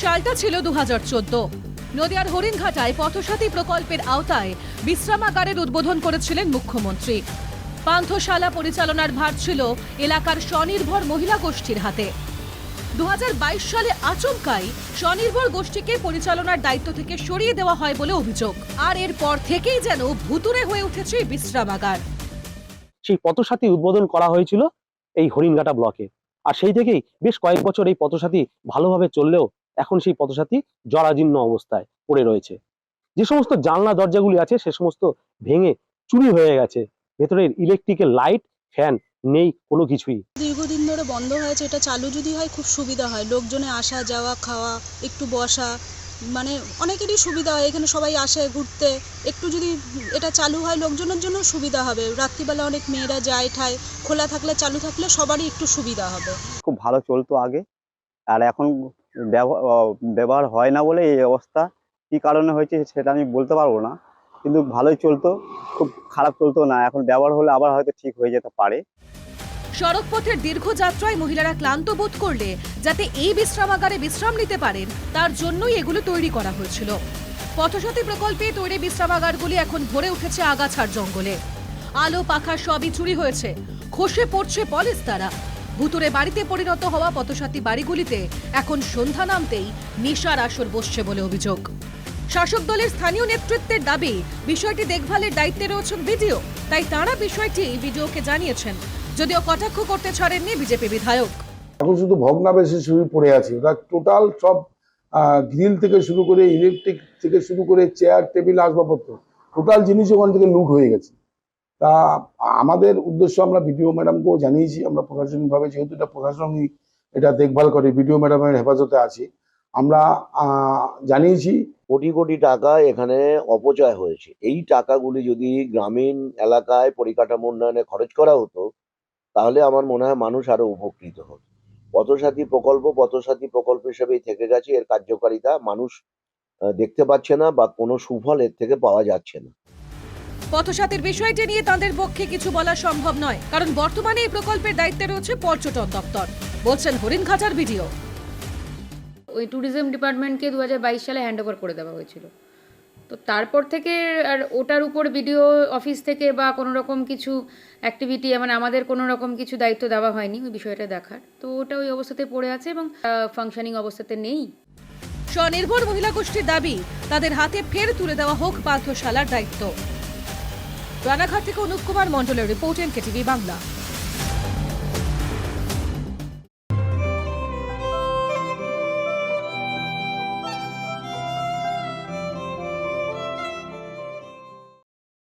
সালটা ছিল দু হাজার চোদ্দ। নদিয়ার হরিণঘাটায় পথসাথী প্রকল্পের আওতায় বিশ্রামাগারের উদ্বোধন করেছিলেন মুখ্যমন্ত্রী। পান্থশালা পরিচালনার ভার ছিল এলাকার স্বনির্ভর মহিলা গোষ্ঠীর হাতে। দুহাজার বাইশ সালে আচমকাই স্বনির্ভর গোষ্ঠীকে পরিচালনার দায়িত্ব থেকে সরিয়ে দেওয়া হয় বলে অভিযোগ। আর এরপর থেকেই যেন ভুতুরে হয়ে উঠেছে বিশ্রামাগার। সেই পথসাথী উদ্বোধন করা হয়েছিল এই হরিণঘাটা ব্লকে। আর সেই থেকেই বেশ কয়েক বছর এই পথসাথী ভালোভাবে চললেও এখন সেই পথসাথী জরাজীর্ণ অবস্থায় পড়ে রয়েছে। যে সমস্ত জানলা দরজাগুলি আছে সে সমস্ত ভেঙে চুরি হয়ে গেছে। ভেতরের ইলেকট্রিকের লাইট ফ্যান নেই কোনো কিছুই। দীর্ঘদিন ধরে বন্ধ হয়েছে এটা চালু যদি হয় খুব সুবিধা হয়। লোকজনে আসা যাওয়া খাওয়া একটু বসা মানে অনেকেরই সুবিধা হয়। এখানে সবাই আসে ঘুরতে। একটু যদি এটা চালু হয় লোকজনের জন্য সুবিধা হবে। রাত্রিবেলা অনেক মেয়েরা যায় ঠায়। খোলা থাকলে চালু থাকলে সবারই একটু সুবিধা হবে। খুব ভালো চলতো আগে। আর এখন ব্যবহার হয় না বলে এই অবস্থা। কী কারণে হয়েছে সেটা আমি বলতে পারব না। কিন্তু ভালোই চলতো, খুব খারাপ চলতো না। এখন ব্যবহার হলে আবার হয়তো ঠিক হয়ে যেতে পারে। সড়ক পথের দীর্ঘ যাত্রায় মহিলারা ক্লান্ত বোধ করলে, যাতে এই বিশ্রামাগারে বিশ্রাম নিতে পারেন, তার জন্যই এগুলো তৈরি করা হয়েছিল। পথসাথী প্রকল্পে তৈরি বিশ্রামাগারগুলি এখন ভরে উঠেছে আগাছার জঙ্গলে। আলো, পাখা সবই চুরি হয়েছে। খসে পড়ছে পলেস্তারা ভুতুরে বাড়িতে পরিণত হওয়া পথসাথী বাড়িগুলিতে এখন সন্ধ্যা নামতেই নেশার আসর বসছে বলে অভিযোগ। শাসক দলের স্থানীয় নেতৃত্বের দাবি, বিষয়টি দেখভালের দায়িত্বে রয়েছেন ভিডিও তাই তাঁরা বিষয়টি ভিডিওকে জানিয়েছেন। যদিও কটাক্ষ করতে ছাড়েননি বিজেপি বিধায়ক। এখন শুধু ভগ্নাবেশে শুরু পড়ে আছে। টোটাল সব গ্রিল থেকে শুরু করে ইলেকট্রিক থেকে শুরু করে চেয়ার, টেবিল, আসবাবপত্র, টোটাল জিনিস ওখান থেকে লুট হয়ে গেছে। তা আমাদের উদ্দেশ্য আমরা বিডিও ম্যাডামকেও জানিয়েছি, আমরা প্রশাসনিকভাবে যেহেতু এটা প্রশাসনিক এটা দেখভাল করে বিডিও ম্যাডামের হেফাজতে আছে। আমরা জানিয়েছি কোটি কোটি টাকা এখানে অপচয় হয়েছে। এই টাকাগুলি যদি গ্রামীণ এলাকায় পরিকাঠামো উন্নয়নে খরচ করা হতো, তাহলে আমার মনে হয় মানুষ আরও উপকৃত হতো। পথসাথী প্রকল্প পথসাথী প্রকল্প হিসেবেই থেকে গেছে এর কার্যকারিতা মানুষ দেখতে পাচ্ছে না বা কোনো সুফল এর থেকে পাওয়া যাচ্ছে না। পথসাথীর বিষয়টি নিয়ে তাদের পক্ষে কিছু বলা সম্ভব নয় কারণ বর্তমানে এই প্রকল্পের দায়িত্বে রয়েছে পর্যটন দপ্তর। বলছেন হরিণঘাটার ভিডিও ওই ট্যুরিজম ডিপার্টমেন্টকে দু হাজার বাইশ সালে হ্যান্ড ওভার করে দেওয়া হয়েছিল। তো তারপর থেকে আর ওটার উপর বিডিও অফিস থেকে বা কোনো রকম কিছু অ্যাক্টিভিটি মানে আমাদের কোনো রকম কিছু দায়িত্ব দেওয়া হয়নি ওই বিষয়টা দেখার। তো ওটা ওই অবস্থাতে পড়ে আছে এবং ফাংশনিং অবস্থাতে নেই। স্বনির্ভর মহিলা গোষ্ঠীর দাবি তাদের হাতে ফের তুলে দেওয়া হোক পান্থশালার দায়িত্ব। রানাঘাট থেকে অনুপ কুমার মন্ডলের রিপোর্ট এনকেটিভি বাংলা।